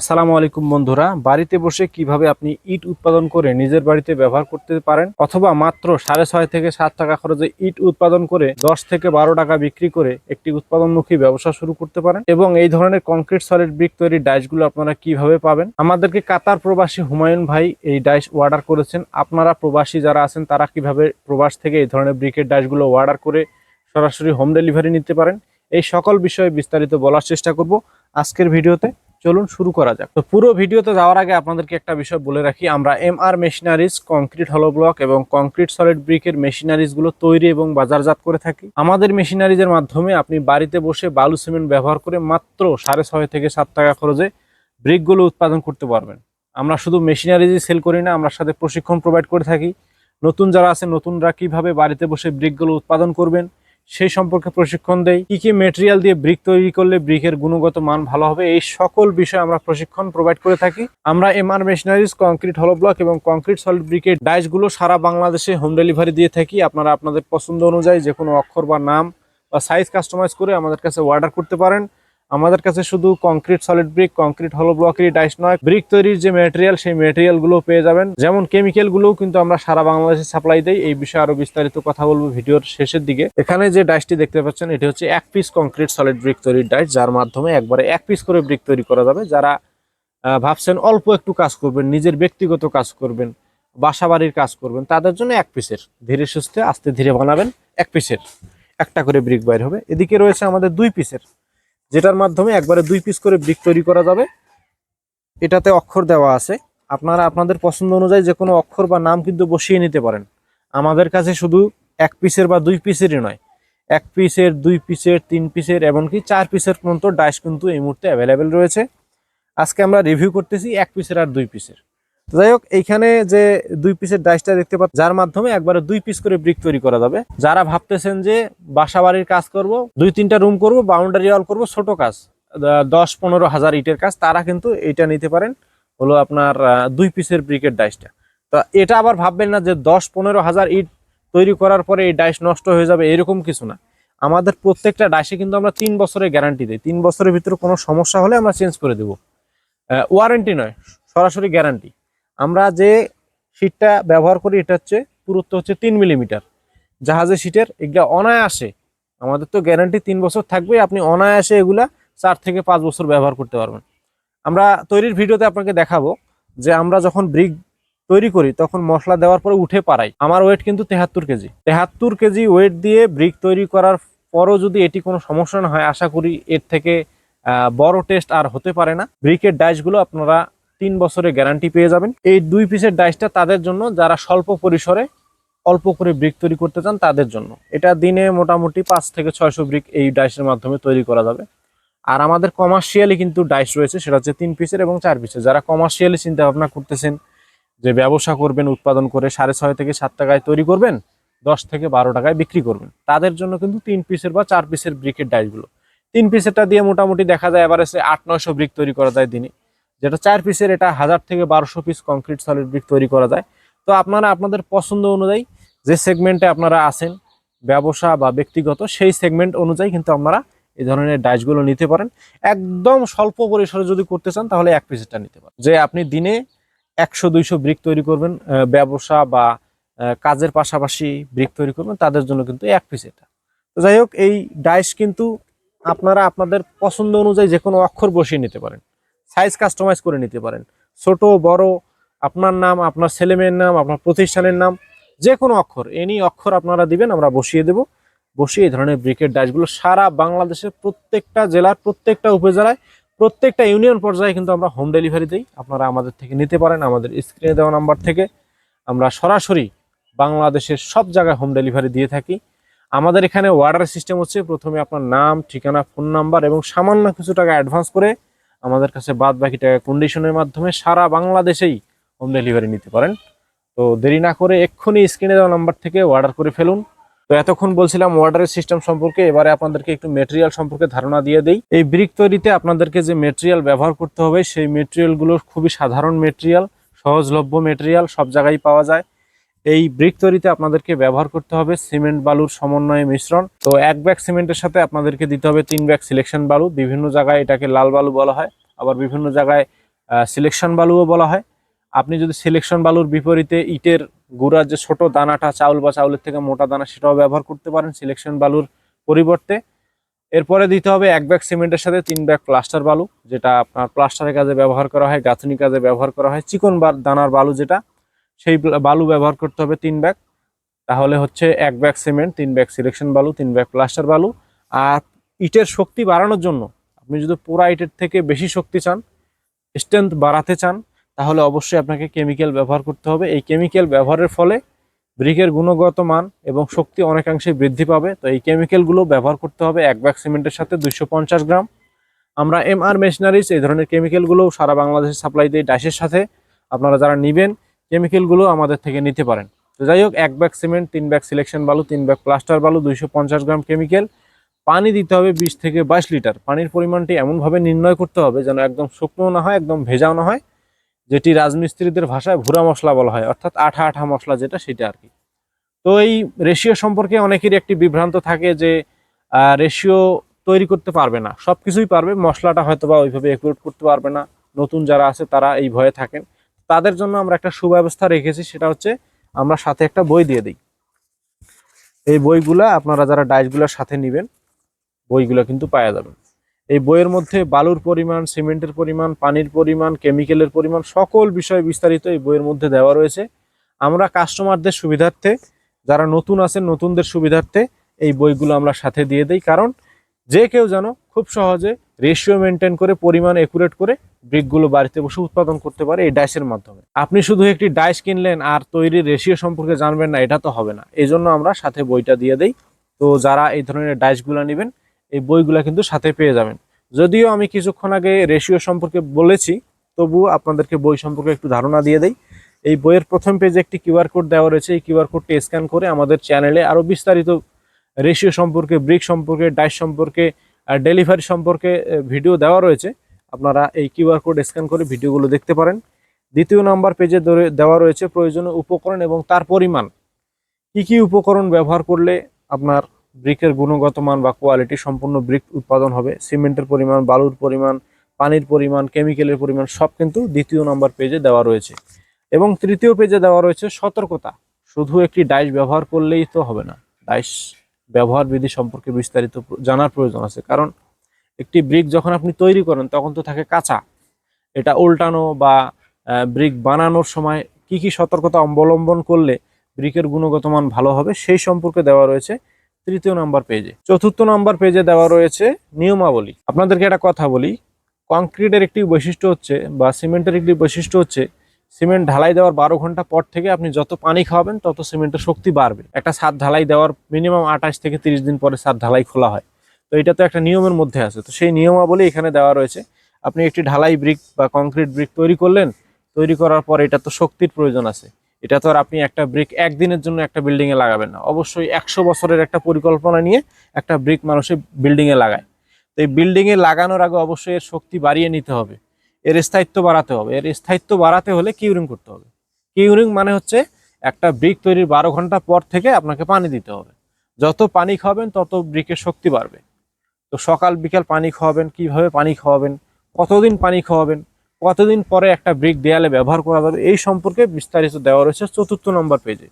আসসালামু আলাইকুম বন্ধুরা, বাড়িতে বসে কীভাবে আপনি ইট উৎপাদন করে নিজের বাড়িতে ব্যবহার করতে পারেন? অথবা মাত্র সাড়ে ছয় থেকে সাত টাকা খরচে ইট উৎপাদন করে দশ থেকে বারো টাকা বিক্রি করে একটি উৎপাদনমুখী ব্যবসা শুরু করতে পারেন? এবং এই ধরনের কংক্রিট, সলিড, ব্রিক তৈরি ডাইসগুলো আপনারা কীভাবে পাবেন? আমাদেরকে কাতার প্রবাসী হুমায়ুন ভাই এই ডাইস অর্ডার করেছেন। আপনারা প্রবাসী যারা আছেন, তারা কীভাবে প্রবাস থেকে এই ধরনের ব্রিকের ডাইসগুলো অর্ডার করে সরাসরি হোম ডেলিভারি নিতে পারেন? এই সকল বিষয়ে বিস্তারিত বলার চেষ্টা করব। আজকের ভিডিওতে চলুন শুরু করা যাক। তো পুরো ভিডিওতে যাওয়ার আগে আপনাদেরকে একটা বিষয় বলে রাখি, আমরা এম আর মেশিনারিজ, কংক্রিট হলো ব্লক এবং কংক্রিট সলিড ব্রিকের মেশিনারিজগুলো তৈরি এবং বাজারজাত করে থাকি। আমাদের মেশিনারিজের মাধ্যমে আপনি বাড়িতে বসে বালু সিমেন্ট ব্যবহার করে মাত্র সাড়ে ছয় থেকে সাত টাকা খরচে ব্রিকগুলো উৎপাদন করতে পারবেন। আমরা শুধু মেশিনারিজই সেল করি না, আমরা সাথে প্রশিক্ষণ প্রোভাইড করে থাকি। নতুন যারা আছে, নতুনরা কীভাবে বাড়িতে বসে ব্রিকগুলো উৎপাদন করবেন সেই সম্পর্কে প্রশিক্ষণ দেই। কি কি মেটেরিয়াল দিয়ে ব্রিক তৈরি করলে ব্রিকের গুণগত মান ভালো হবে, এই সকল বিষয়ে আমরা প্রশিক্ষণ প্রোভাইড করে থাকি। আমরা এমআর মেশিনারিজ কংক্রিট হলো ব্লক এবং কংক্রিট সলিড ব্রিকের ডাইসগুলো সারা বাংলাদেশে হোম ডেলিভারি দিয়ে থাকি। আপনারা আপনাদের পছন্দ অনুযায়ী যে কোনো অক্ষর বা নাম বা সাইজ কাস্টমাইজ করে আমাদের কাছে অর্ডার করতে পারেন। আমাদের কাছে শুধু কংক্রিট সলিড ব্রিক কংক্রিট হলো ব্লকেরই ডাইস নয় ব্রিক তৈরির যে মেটেরিয়াল সেই মেটেরিয়ালগুলো পেয়ে যাবেন। যেমন কেমিক্যাল গুলোও কিন্তু আমরা সারা বাংলাদেশে সাপ্লাই দেই। এই বিষয়ে আরও বিস্তারিত কথা বলব ভিডিওর শেষের দিকে। এখানে যে ডাইসটি দেখতে পাচ্ছেন, এটি হচ্ছে এক পিস কংক্রিট সলিড ব্রিক তৈরির ডাইস যার মাধ্যমে একবারে এক পিস করে ব্রিক তৈরি করা যাবে। যারা ভাবছেন অল্প একটু কাজ করবেন, নিজের ব্যক্তিগত কাজ করবেন বাসা বাড়ির কাজ করবেন, তাদের জন্য এক পিসের ধীরে সুস্থে, আস্তে ধীরে বানাবেন, এক পিসের একটা করে ব্রিক বাইর হবে। এদিকে রয়েছে আমাদের দুই পিসের যেটার মাধ্যমে একবারে দুই পিস করে ব্রিক তৈরি করা যাবে। এটাতে অক্ষর দেওয়া আছে। আপনারা আপনাদের পছন্দ অনুযায়ী যে কোনো অক্ষর বা নাম কিন্তু বসিয়ে নিতে পারেন। আমাদের কাছে শুধু এক পিসের বা দুই পিসেরই নয়, এক পিসের দুই পিসের তিন পিসের এমনকি চার পিসের পর্যন্ত ডাইস কিন্তু এই মুহূর্তে অ্যাভেলেবেল রয়েছে। আজকে আমরা রিভিউ করতেছি এক পিসের আর দুই পিসের যাই হোক, এইখানে যে দুই পিসের ডাইসটা দেখতে পাচ্ছেন যার মাধ্যমে একবারে দুই পিস করে ব্রিক তৈরি করা যাবে। যারা ভাবতেছেন যে বাসা বাড়ির কাজ করব, দুই তিনটা রুম করব বাউন্ডারি ওয়াল করব, ছোট কাজ দশ পনেরো হাজার ইটের কাজ, তারা কিন্তু এইটা নিতে পারেন। হলো আপনার দুই পিসের ব্রিকের ডাইসটা তো এটা আবার ভাববেন না যে দশ পনেরো হাজার ইট তৈরি করার পরে এই ডাইস নষ্ট হয়ে যাবে, এরকম কিছু না। আমাদের প্রত্যেকটা ডাইসে কিন্তু আমরা তিন বছরের গ্যারান্টি দিই। তিন বছরের ভিতরে কোনো সমস্যা হলে আমরা চেঞ্জ করে দেবো। ওয়ারেন্টি নয়, সরাসরি গ্যারান্টি আমরা যে শীটটা ব্যবহার করি, এটা হচ্ছে পুরুত্ব হচ্ছে তিন মিলিমিটার জাহাজের শীটের এগুলা অনায়াসে, আমাদের তো গ্যারান্টি তিন বছর থাকবে আপনি অনায়াসে এগুলা চার থেকে পাঁচ বছর ব্যবহার করতে পারবেন। আমরা তৈরির ভিডিওতে আপনাকে দেখাবো যে আমরা যখন ব্রিক তৈরি করি, তখন মশলা দেওয়ার পরে উঠে পারাই আমার ওয়েট কিন্তু তেহাত্তর কেজি। তেহাত্তর কেজি ওয়েট দিয়ে ব্রিক তৈরি করার পরও যদি এটি কোনো সমস্যা না হয়, আশা করি এর থেকে বড় টেস্ট আর হতে পারে না। ব্রিকের ডাইসগুলো আপনারা তিন বছরের গ্যারান্টি পেয়ে যাবেন। এই দুই পিসের ডাইসটা তাদের জন্য, যারা স্বল্প পরিসরে অল্প করে ব্রিক তৈরি করতে চান, তাদের জন্য। এটা দিনে মোটামুটি পাঁচ থেকে ছয়শো ব্রিক এই ডাইসের মাধ্যমে তৈরি করা যাবে। আর আমাদের কমার্শিয়ালি কিন্তু ডাইস রয়েছে, সেটা হচ্ছে তিন পিসের এবং চার পিসের যারা কমার্শিয়ালি চিন্তা ভাবনা করতেছেন, যে ব্যবসা করবেন, উৎপাদন করে সাড়ে ছয় থেকে সাত টাকায় তৈরি করবেন, দশ থেকে বারো টাকায় বিক্রি করবেন, তাদের জন্য কিন্তু তিন পিসের বা চার পিসের ব্রিকের ডাইসগুলো তিন পিসেরটা দিয়ে মোটামুটি দেখা যায় এবারে আট, নয়শো ব্রিক তৈরি করা যায় দিনে। যেটা চার পিসের এটা হাজার থেকে বারোশো পিস কংক্রিট সলিড ব্রিক তৈরি করা যায়। তো আপনারা আপনাদের পছন্দ অনুযায়ী যে সেগমেন্টে আপনারা আছেন, ব্যবসা বা ব্যক্তিগত, সেই সেগমেন্ট অনুযায়ী কিন্তু আপনারা এই ধরনের ডাইসগুলো নিতে পারেন। একদম স্বল্প পরিসরে যদি করতে চান, তাহলে এক পিসেরটা নিতে পারেন। যে আপনি দিনে একশো, দুইশো ব্রিক তৈরি করবেন ব্যবসা বা কাজের পাশাপাশি ব্রিক তৈরি করবেন, তাদের জন্য কিন্তু এক পিস এটা তো যাই হোক, এই ডাইস কিন্তু আপনারা আপনাদের পছন্দ অনুযায়ী যে কোনো অক্ষর বসিয়ে নিতে পারেন। সাইজ কাস্টমাইজ করে নিতে পারেন। ছোট, বড়, আপনার নাম, আপনার ছেলেমেয়ের নাম, আপনার প্রতিষ্ঠানের নাম যে কোনো অক্ষর এনি অক্ষর আপনারা দিবেন, আমরা বসিয়ে দেব। বসিয়ে এই ধরনের ব্রিকেট ডাইসগুলো সারা বাংলাদেশের প্রত্যেকটা জেলার, প্রত্যেকটা উপজেলায়, প্রত্যেকটা ইউনিয়ন পর্যায়ে কিন্তু আমরা হোম ডেলিভারি দিই। আপনারা আমাদের থেকে নিতে পারেন, আমাদের স্ক্রিনে দেওয়া নাম্বার থেকে। আমরা সরাসরি বাংলাদেশের সব জায়গায় হোম ডেলিভারি দিয়ে থাকি। আমাদের এখানে অর্ডার সিস্টেম হচ্ছে প্রথমে আপনার নাম, ঠিকানা ফোন নাম্বার এবং সামান্য কিছু টাকা অ্যাডভান্স করে আমাদের কাছে বাদ বাকি টাকা কন্ডিশনের মাধ্যমে সারা বাংলাদেশেই হোম ডেলিভারি নিতে পারেন। তো দেরি না করে এক্ষুনি স্ক্রিনে দেওয়া নাম্বার থেকে অর্ডার করে ফেলুন। তো এতক্ষণ বলছিলাম অর্ডারের সিস্টেম সম্পর্কে, এবারে আপনাদেরকে একটু মেটেরিয়াল সম্পর্কে ধারণা দিয়ে দেই। এই ব্রিক তৈরিতে আপনাদেরকে যে মেটেরিয়াল ব্যবহার করতে হবে, সেই মেটেরিয়ালগুলো খুবই সাধারণ মেটেরিয়াল সহজলভ্য মেটেরিয়াল সব জায়গায় পাওয়া যায়। এই ব্রিক তৈরিতে আপনাদেরকে ব্যবহার করতে হবে সিমেন্ট বালুর সমন্বয়ে মিশ্রণ। তো এক ব্যাগ সিমেন্টের সাথে আপনাদেরকে দিতে হবে তিন ব্যাগ সিলেকশন বালু। বিভিন্ন জায়গায় এটাকে লাল বালু বলা হয়, আবার বিভিন্ন জায়গায় সিলেকশন বালুও বলা হয়। আপনি যদি সিলেকশন বালুর বিপরীতে ইটের গুঁড়ার যে ছোট দানাটা, চাউল বা চাউলের থেকে মোটা দানা, সেটাও ব্যবহার করতে পারেন সিলেকশন বালুর পরিবর্তে। এরপরে দিতে হবে এক ব্যাগ সিমেন্টের সাথে তিন ব্যাগ প্লাস্টার বালু, যেটা আপনার প্লাস্টারের কাজে ব্যবহার করা হয় গাঁথনি কাজে ব্যবহার করা হয়, চিকন দানার বালু যেটা। সেই বালু ব্যবহার করতে হবে তিন ব্যাগ। তাহলে হচ্ছে এক ব্যাগ সিমেন্ট, তিন ব্যাগ সিলেকশন বালু, তিন ব্যাগ প্লাস্টার বালু। আর ইটের শক্তি বাড়ানোর জন্য আপনি যদি পোড়া ইটের থেকে বেশি শক্তি চান স্ট্রেংথ বাড়াতে চান, তাহলে অবশ্যই আপনাকে কেমিক্যাল ব্যবহার করতে হবে। এই কেমিক্যাল ব্যবহারের ফলে ব্রিকের গুণগত মান এবং শক্তি অনেকাংশে বৃদ্ধি পাবে। তো এই কেমিক্যালগুলো ব্যবহার করতে হবে এক ব্যাগ সিমেন্টের সাথে দুইশো পঞ্চাশ গ্রাম। আমরা এম আর মেশিনারিজ এই ধরনের কেমিক্যালগুলো সারা বাংলাদেশে সাপ্লাই দিই ডাইসের সাথে আপনারা যারা নেবেন কেমিক্যালগুলো আমাদের থেকে নিতে পারেন। তো যাই হোক, এক ব্যাগ সিমেন্ট তিন ব্যাগ সিলেকশন বালু, তিন ব্যাগ প্লাস্টার বালু, দুইশো পঞ্চাশ গ্রাম কেমিক্যাল পানি দিতে হবে বিশ থেকে বাইশ লিটার। পানির পরিমাণটি এমনভাবে নির্ণয় করতে হবে যেন একদম শুকনো না হয়, একদম ভেজাও না হয়, যেটি রাজমিস্ত্রিদের ভাষায় ভুরা মশলা বলা হয়, অর্থাৎ আঠা আঠা মশলা যেটা, সেটা আর কি। তো এই রেশিও সম্পর্কে অনেকেরই একটি বিভ্রান্ত থাকে যে রেশিও তৈরি করতে পারবে না। সব কিছুই পারবে, মশলাটা হয়তো বা ওইভাবে একুরেট করতে পারবে না। নতুন যারা আছে, তারা এই ভয়ে থাকেন। তাদের জন্য আমরা একটা সুব্যবস্থা রেখেছি, সেটা হচ্ছে আমরা সাথে একটা বই দিয়ে দিই। এই বইগুলা আপনারা যারা ডাইসগুলোর সাথে নেবেন, বইগুলো কিন্তু পাওয়া যাবে। এই বইয়ের মধ্যে বালুর পরিমাণ, সিমেন্টের পরিমাণ, পানির পরিমাণ, কেমিক্যালের পরিমাণ, সকল বিষয় বিস্তারিত এই বইয়ের মধ্যে দেওয়া রয়েছে। আমরা কাস্টমারদের সুবিধার্থে, যারা নতুন আছেন, নতুনদের সুবিধার্থে এই বইগুলো আমরা সাথে দিয়ে দিই। কারণ যে কেউ যেন খুব সহজে রেশিও মেনটেন করে, পরিমাণ একুরেট করে ব্রিকগুলো বাড়িতে বসে উৎপাদন করতে পারে এই ডাইসের মাধ্যমে। আপনি শুধু একটি ডাইস কিনলেন আর তৈরির রেশিও সম্পর্কে জানবেন না, এটা তো হবে না। এই জন্য আমরা সাথে বইটা দিয়ে দিই। তো যারা এই ধরনের ডাইসগুলো নেবেন, এই বইগুলো কিন্তু সাথে পেয়ে যাবেন। যদিও আমি কিছুক্ষণ আগে রেশিও সম্পর্কে বলেছি, তবুও আপনাদেরকে বই সম্পর্কে একটু ধারণা দিয়ে দেই। এই বইয়ের প্রথম পেজে একটি কিউআর কোড দেওয়া রয়েছে। এই কিউআর কোডটি স্ক্যান করে আমাদের চ্যানেলে আরও বিস্তারিত রেশিও সম্পর্কে ব্রিক সম্পর্কে ডাইস সম্পর্কে ডেলিভারি সম্পর্কে ভিডিও দেওয়া রয়েছে। আপনারা এই কিউআর কোড স্ক্যান করে ভিডিওগুলো দেখতে পারেন। দ্বিতীয় নাম্বার পেজে দেওয়া রয়েছে প্রয়োজনীয় উপকরণ এবং তার পরিমাণ। কি কি উপকরণ ব্যবহার করলে আপনার ব্রিকের গুণগত মান বা কোয়ালিটি সম্পূর্ণ ব্রিক উৎপাদন হবে? সিমেন্টের পরিমাণ, বালুর পরিমাণ, পানির পরিমাণ কেমিক্যালের পরিমাণ, সব কিন্তু দ্বিতীয় নাম্বার পেজে দেওয়া রয়েছে। এবং তৃতীয় পেজে দেওয়া রয়েছে সতর্কতা। শুধু একটি ডাইস ব্যবহার করলেই তো হবে না। ডাইস ব্যবহার বিধি সম্পর্কে বিস্তারিত জানার প্রয়োজন আছে। কারণ একটি ব্রিক যখন আপনি তৈরি করেন, তখন তো থাকে কাঁচা। এটা উল্টানো বা ব্রিক বানানোর সময় কি কি সতর্কতা অবলম্বন করলে ব্রিকের গুণগত মান ভালো হবে, সেই সম্পর্কে দেওয়া রয়েছে তৃতীয় নাম্বার পেজে। চতুর্থ নাম্বার পেজে দেওয়া রয়েছে নিয়মাবলী। আপনাদেরকে একটা কথা বলি, কংক্রিটের একটি বৈশিষ্ট্য হচ্ছে বা সিমেন্টের একটি বৈশিষ্ট্য হচ্ছে সিমেন্ট ঢালাই দেওয়ার বারো ঘণ্টা পর থেকে আপনি যত পানি খাওয়াবেন, তত সিমেন্টের শক্তি বাড়বে। একটা ছাদ ঢালাই দেওয়ার মিনিমাম আঠাশ থেকে তিরিশ দিন পরে ছাদ ঢালাই খোলা হয়। তো এটা তো একটা নিয়মের মধ্যে আছে। তো সেই নিয়মাবলী এখানে দেওয়া রয়েছে। আপনি একটি ঢালাই ব্রিক বা কংক্রিট ব্রিক তৈরি করলেন, তৈরি করার পর এটা তো শক্তির প্রয়োজন আছে। এটা তো আর আপনি একটা ব্রিক একদিনের জন্য একটা বিল্ডিংয়ে লাগাবেন না। অবশ্যই একশো বছরের একটা পরিকল্পনা নিয়ে একটা ব্রিক মানুষের বিল্ডিংয়ে লাগায়। তো এই বিল্ডিংয়ে লাগানোর আগে অবশ্যই এর শক্তি বাড়িয়ে নিতে হবে। এর স্থায়িত্ব বাড়াতে হবে। এর স্থায়িত্ব বাড়াতে হলে কিউরিং করতে হবে। কিউরিং মানে হচ্ছে একটা ব্রিক তৈরির বারো ঘণ্টা পর থেকে আপনাকে পানি দিতে হবে। যত পানি খাওয়াবেন তত ব্রিকের শক্তি বাড়বে। তো সকাল, বিকাল পানি খাওয়াবেন, কীভাবে পানি খাওয়াবেন, কতদিন পানি খাওয়াবেন, কতদিন পরে একটা ব্রিক দেয়ালে ব্যবহার করা যাবে, এই সম্পর্কে বিস্তারিত দেওয়া রয়েছে চতুর্থ নম্বর পেজে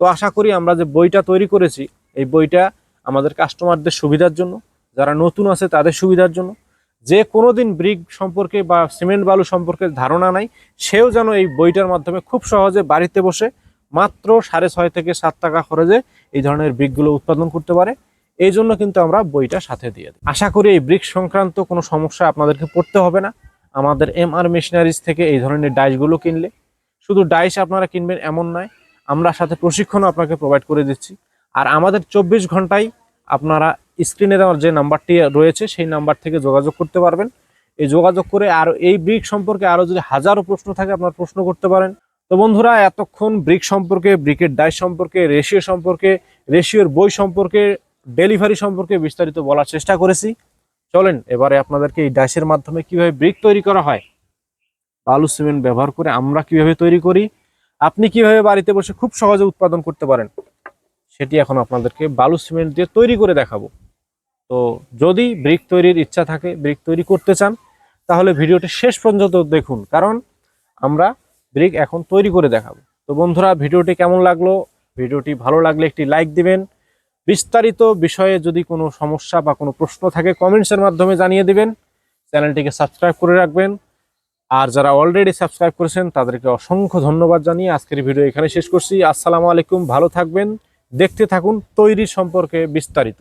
তো আশা করি আমরা যে বইটা তৈরি করেছি, এই বইটা আমাদের কাস্টমারদের সুবিধার জন্য, যারা নতুন আছে তাদের সুবিধার জন্য যে কোনোদিন ব্রিক সম্পর্কে বা সিমেন্ট বালু সম্পর্কে ধারণা নাই, সেও যেন এই বইটার মাধ্যমে খুব সহজে বাড়িতে বসে মাত্র সাড়ে ছয় থেকে সাত টাকা খরচে এই ধরনের ব্রিকগুলো উৎপাদন করতে পারে। এই জন্য কিন্তু আমরা বইটা সাথে দিয়ে দিই। আশা করি এই ব্রিক সংক্রান্ত কোনো সমস্যা আপনাদেরকে পড়তে হবে না। আমাদের এম আর মেশিনারিজ থেকে এই ধরনের ডাইসগুলো কিনলে। শুধু ডাইস আপনারা কিনবেন এমন নয়, আমরা সাথে প্রশিক্ষণও আপনাকে প্রোভাইড করে দিচ্ছি। আর আমাদের চব্বিশ ঘন্টায় আপনারা স্ক্রিনে দেওয়ার যে নাম্বারটি রয়েছে, সেই নাম্বার থেকে যোগাযোগ করতে পারবেন। এই যোগাযোগ করে আর এই ব্রিক সম্পর্কে আরও যদি হাজারো প্রশ্ন থাকে, আপনার প্রশ্ন করতে পারেন। তো বন্ধুরা, এতক্ষণ ব্রিক সম্পর্কে, ব্রিকের ডাইস সম্পর্কে, রেশিও সম্পর্কে, রেশিওর বই সম্পর্কে, ডেলিভারি সম্পর্কে বিস্তারিত বলার চেষ্টা করেছি। চলেন, এবারে আপনাদেরকে এই ডাইসের মাধ্যমে কীভাবে ব্রিক তৈরি করা হয়, বালু সিমেন্ট ব্যবহার করে আমরা কীভাবে তৈরি করি, আপনি কীভাবে বাড়িতে বসে খুব সহজে উৎপাদন করতে পারেন, সেটি এখন আপনাদেরকে বালু সিমেন্ট দিয়ে তৈরি করে দেখাবো। তো যদি ব্রিক তৈরির ইচ্ছা থাকে, ব্রিক তৈরি করতে চান, তাহলে ভিডিওটি শেষ পর্যন্ত দেখুন, কারণ আমরা ব্রিক এখন তৈরি করে দেখাবো। তো বন্ধুরা, ভিডিওটি কেমন লাগল? ভিডিওটি ভালো লাগলে একটি লাইক দিবেন। বিস্তারিত বিষয়ে যদি কোনো সমস্যা বা কোনো প্রশ্ন থাকে, কমেন্টসের মাধ্যমে জানিয়ে দিবেন। চ্যানেলটিকে সাবস্ক্রাইব করে রাখবেন। আর যারা অলরেডি সাবস্ক্রাইব করেছেন, তাদেরকে অসংখ্য ধন্যবাদ জানিয়ে আজকের ভিডিও এখানে শেষ করছি। আসসালামু আলাইকুম, ভালো থাকবেন, দেখতে থাকুন তৈরি সম্পর্কে বিস্তারিত।